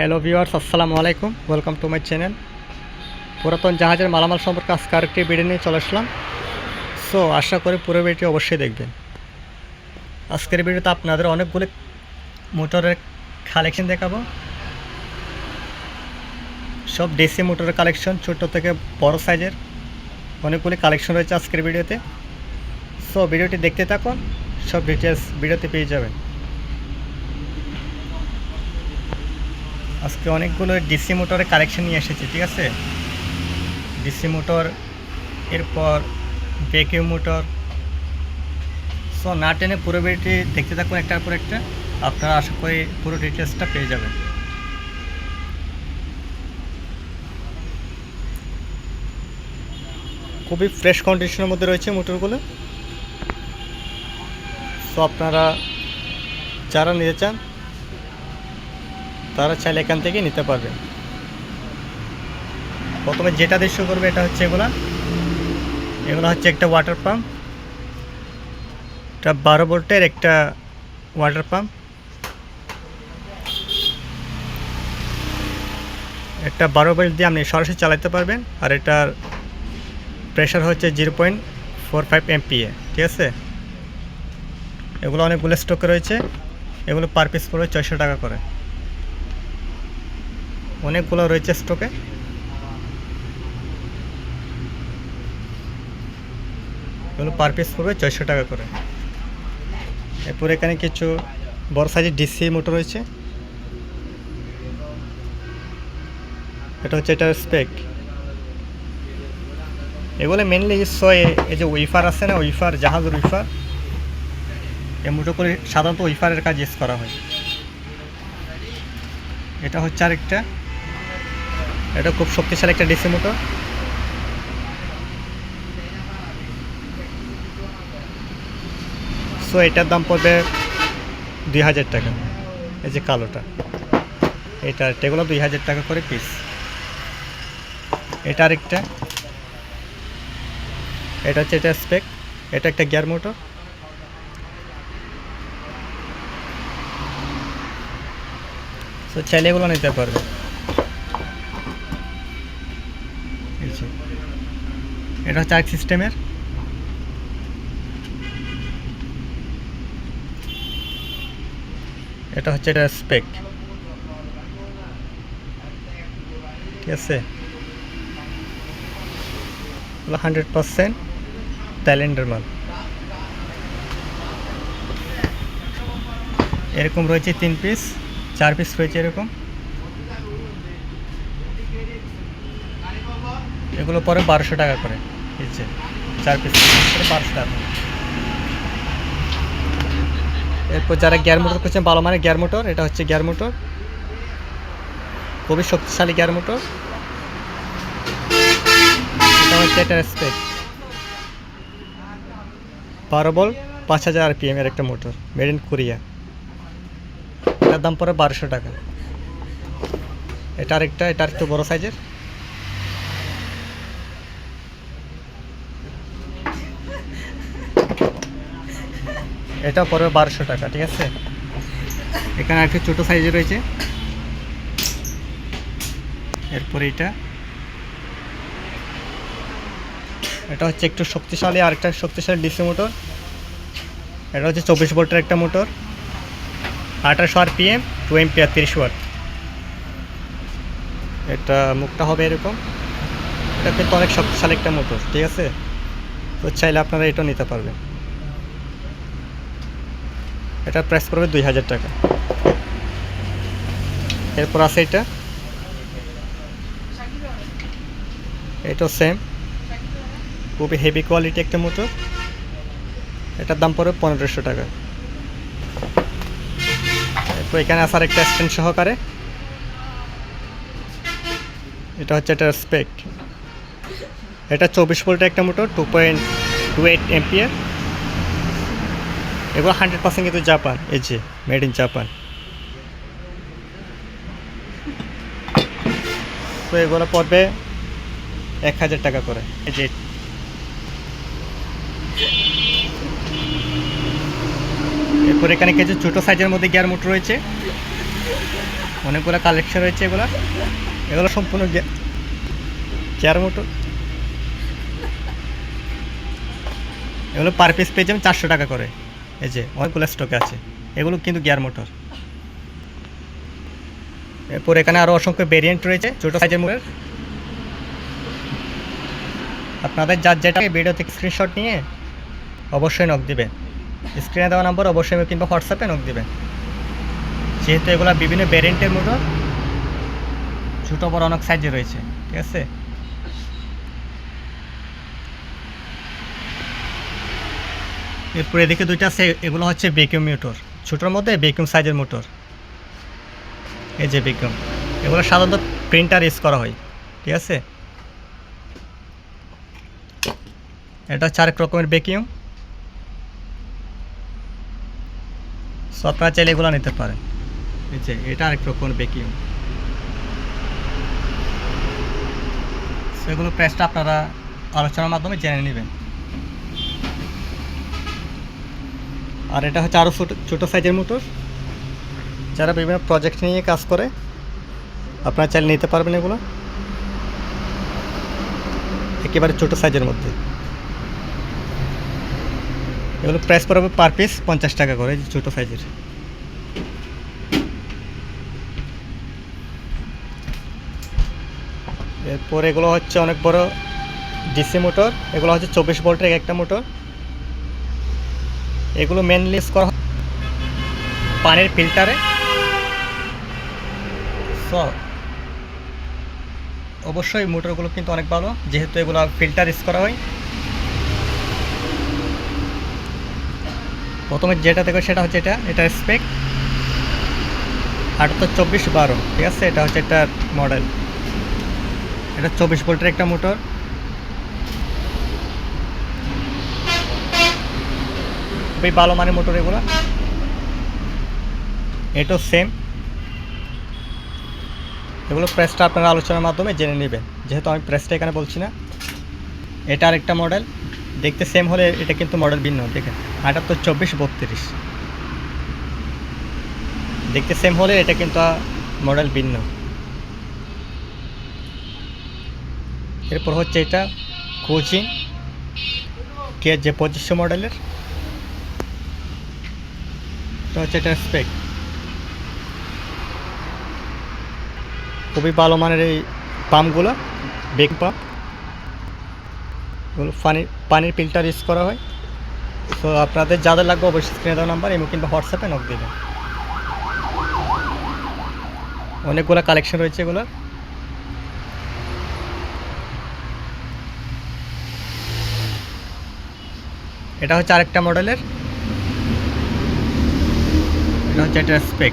Hello viewers, আসসালামু আলাইকুম। Welcome to my channel পুরাতন জাহাজের মালামাল সম্পর্কে আজকে আরেকটি ভিডিও নিয়ে চলে আসলাম। সো আশা করি পুরো ভিডিওটি অবশ্যই দেখবেন। আজকের ভিডিওতে আপনাদের অনেকগুলি মোটরের কালেকশন দেখাবো। সব ডিসি মোটরের কালেকশন ছোট থেকে বড় সাইজের অনেকগুলি কালেকশন রয়েছে আজকের ভিডিওতে সো ভিডিওটি দেখতে থাকুন, সব ডিটেলস ভিডিওতে পেয়ে যাবেন। আজকে অনেকগুলো ডিসি মোটরের কালেকশন নিয়ে এসেছি, ঠিক আছে? ডিসি মোটর, এরপর ভ্যাকিউম মোটর। সো না টেনে পুরো ভিডিওটি দেখতে থাকুন একটার পর একটা। আপনারা আশা করি পুরো ডিটেলসটা পেয়ে যাবেন। খুবই ফ্রেশ কন্ডিশনের মধ্যে রয়েছে মোটরগুলো। সো আপনারা যারা নিতে চান তারা চাইলে এখান থেকে নিতে পারবে। প্রথমে যেটা দৃশ্য করবে এটা হচ্ছে এগুলা। এগুলো হচ্ছে একটা ওয়াটার পাম্প এটা বারো ভোল্টের একটা ওয়াটার পাম্প একটা বারো ভোল্ট দিয়ে আপনি সরাসরি চালাতে পারবেন। আর এটার প্রেশার হচ্ছে zero point four five MPa ঠিক আছে? এগুলো অনেকগুলো স্টকে রয়েছে। এগুলো পার পিস পড়বে ছয়শো টাকা করে। অনেকগুলো রয়েছে স্টকে। এগুলো পার পিস পড়বে ছয়শো টাকা করে। এরপর এখানে কিছু বড় সাইজের ডিসি মোটর রয়েছে। এটা হচ্ছে এটার স্পেক এগুলো মেনলি হয় এই যে উইফার আছে না উইফার জাহাজের উইফার এই মোটর করে সাধারণত উইফারের কাজ ইউজ করা হয়। এটা হচ্ছে আরেকটা। এটা খুব শক্তিশালী একটা ডিসি মোটর। সো এটার দাম পড়বে দুই হাজার টাকা। এই যে কালোটা, এটা এগুলো দুই হাজার টাকা করে পিস এটা আরেকটা, এটা হচ্ছে এটা স্পেক এটা একটা গিয়ার মোটর সো চাইলে এগুলো নিতে পারবে এই যে। এটা হচ্ছে আরেক সিস্টেমের। এটা হচ্ছে এটা স্পেক ঠিক আছে? হান্ড্রেড পারসেন্ট থাইল্যান্ডের মাল। এরকম রয়েছে তিন পিস চার পিস রয়েছে এরকম। এগুলো পরে বারোশো টাকা করে। এই চার পিস বারোশো টাকা। এরপর যারা গিয়ার মোটর করছেন ভালো মানে গিয়ার মোটর এটা হচ্ছে গিয়ার মোটর খুবই শক্তিশালী গিয়ার মোটর এটা হচ্ছে স্পেক বারো বল, পাঁচ হাজার আর আরপিএম এর একটা মোটর মেড ইন কোরিয়া এটার দাম পড়ে বারোশো টাকা। এটা আরেকটা, এটা একটু বড় সাইজের এটা পড়বে বারোশো টাকা, ঠিক আছে? এখানে একটু ছোটো সাইজে রয়েছে। এরপরে এটা। এটা হচ্ছে একটু শক্তিশালী আর একটা শক্তিশালী ডিসি মোটর। এটা হচ্ছে চব্বিশ ভোল্টের একটা মোটর। আঠারোশো আর পিএম টু এমপি আর তিরিশ ওয়াট এটা মুখটা হবে এরকম। এটা কিন্তু অনেক শক্তিশালী একটা মোটর, ঠিক আছে? তো চাইলে আপনারা এটা নিতে পারবেন। এটার প্রাইস পড়বে দুই হাজার টাকা। এরপর আছে এটা। এটাও সেম খুবই হেভি কোয়ালিটি একটা মোটর এটার দাম পড়বে পনেরোশো টাকা। এরপর এখানে আসার একটা স্ট্যান্ড সহকারে। এটা হচ্ছে এটার স্পেক এটা চব্বিশ ভোল্টের একটা motor two point two eight ampere এগুলো হান্ড্রেড পার্সেন্ট কিন্তু জাপান, এই যে মেড ইন জাপান তো এগুলো পড়বে এক হাজার টাকা করে, এই যে। এরপর এখানে কিছু ছোটো সাইজের মধ্যে গিয়ার মোটর রয়েছে। অনেকগুলো কালেকশন রয়েছে এগুলো। এগুলো সম্পূর্ণ গিয়ার মোটর এগুলো পার পিস পেয়ে যাবেন চারশো টাকা করে। এই যে অনেকগুলো স্টকে আছে। এগুলো কিন্তু গিয়ার মোটর এরপর এখানে আরও অসংখ্য ভেরিয়েন্ট রয়েছে, ছোটো সাইজের মোটর আপনাদের যার যেটা ভিডিও থেকে স্ক্রিনশট নিয়ে অবশ্যই নক দিবেন। স্ক্রিনে দেওয়া নাম্বার অবশ্যই কিংবা হোয়াটসঅ্যাপে নক দিবেন। যেহেতু এগুলো বিভিন্ন ভ্যারিয়েন্টের মোটর ছোটো বড় অনেক সাইজে রয়েছে, ঠিক আছে? এরপর এদিকে দুইটা আছে, এগুলো হচ্ছে বেকিউম মোটর ছোটোর মধ্যে বেকিউম সাইজের মোটর এই যে বেকিউম এগুলো সাধারণত প্রিন্টার ইউজ করা হয়, ঠিক আছে? এটা হচ্ছে আরেক রকমের বেকিউম সো আপনারা চাইলে এগুলো নিতে পারেন। এই যে, এটা আরেক রকমের বেকিউম সেগুলো প্রাইসটা আপনারা আলোচনার মাধ্যমে জেনে নেবেন। আর এটা হচ্ছে আরও ছোটো ছোটো সাইজের মোটর। যারা বিভিন্ন প্রজেক্ট নিয়ে কাজ করে, আপনারা চাইলে নিতে পারবেন এগুলো। একেবারে ছোটো সাইজের মধ্যে। এগুলো প্রাইস পড়বে পার পিস পঞ্চাশ টাকা করে ছোটো সাইজের। এরপর এগুলো হচ্ছে অনেক বড় ডিসি মোটর। এগুলো হচ্ছে চব্বিশ ভোল্টের একটা মোটর। এগুলো মেনলি ইউজ করা পানির ফিল্টারে অবশ্যই মোটরগুলো কিন্তু অনেক ভালো, যেহেতু এগুলো ফিল্টার ইউজ করা হয়। প্রথমে যেটা দেখো, সেটা হচ্ছে এটা এটা স্পেক আটাত্তর চব্বিশ বারো, ঠিক আছে? এটা হচ্ছে একটা মডেল এটা চব্বিশ ভোল্টের একটা মোটর খুবই ভালো মানের মোটর এগুলো। এটাও সেম এগুলো প্রেসটা আপনারা আলোচনার মাধ্যমে জেনে নেবেন। যেহেতু আমি প্রেসটা এখানে বলছি না, এটা আরেকটা মডেল দেখতে সেম হলে এটা কিন্তু মডেল ভিন্ন, দেখেন। আটাত্তর চব্বিশ বত্রিশ। দেখতে সেম হলে এটা কিন্তু মডেল ভিন্ন। এরপর হচ্ছে এটা কোচিং কে যে পঁচিশশো মডেলের এটা হচ্ছে এটা স্পেক খুবই ভালো মানের এই পাম্পগুলো বেগ পাম্প এগুলো পানি পানির ফিল্টার ইউজ করা হয়। তো আপনাদের যাদের লাগবে অবশ্যই স্ক্রিনে দেওয়া নাম্বার এমন কিংবা হোয়াটসঅ্যাপে নক দেবেন। অনেকগুলো কালেকশন রয়েছে এগুলো এটা হচ্ছে আরেকটা মডেলের এটা হচ্ছে একটা স্পেক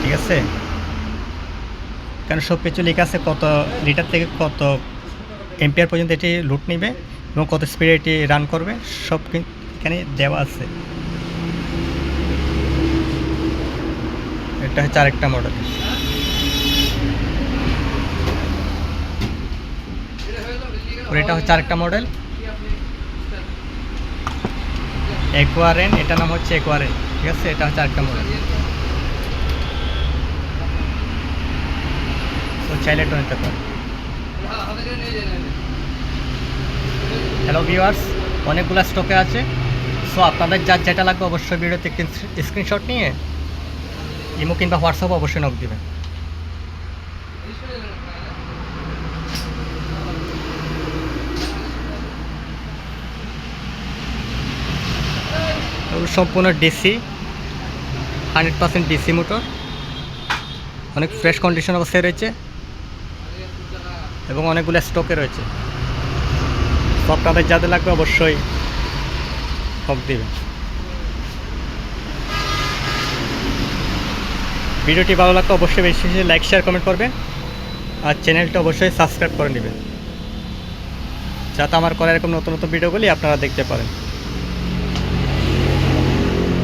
ঠিক আছে? কারণ সব কিছু লেখা আছে কত লিটার থেকে কত এম্পিয়ার পর্যন্ত এটি লুট নেবে এবং কত স্পিডে এটি রান করবে, সব এখানে দেওয়া আছে। এটা হচ্ছে আরেকটা মডেল এটা হচ্ছে আরেকটা মডেল একোয়ারেন এটা নাম হচ্ছে একোয়ারেন, ঠিক আছে? এটা হচ্ছে আরেকটা মডেল তো চাইলে এটা নিতে পারেন। হ্যালো ভিউয়ার্স অনেকগুলো স্টকে আছে। সো আপনাদের যার যেটা লাগবে অবশ্যই ভিডিওতে স্ক্রিনশট নিয়ে ইমো কিংবা হোয়াটসঅ্যাপ অবশ্যই নক দিবেন এগুলো সম্পূর্ণ DC hundred percent DC motor অনেক ফ্রেশ কন্ডিশন অবস্থায় রয়েছে এবং অনেকগুলো স্টকে রয়েছে। তো আপনাদের যাদের লাগবে অবশ্যই হক দিবেন। ভিডিওটি ভালো লাগলে অবশ্যই বেশি বেশি লাইক শেয়ার কমেন্ট করবেন আর চ্যানেলটা অবশ্যই সাবস্ক্রাইব করে নেবেন। যাতে আমার করা এরকম নতুন নতুন ভিডিওগুলি আপনারা দেখতে পারেন।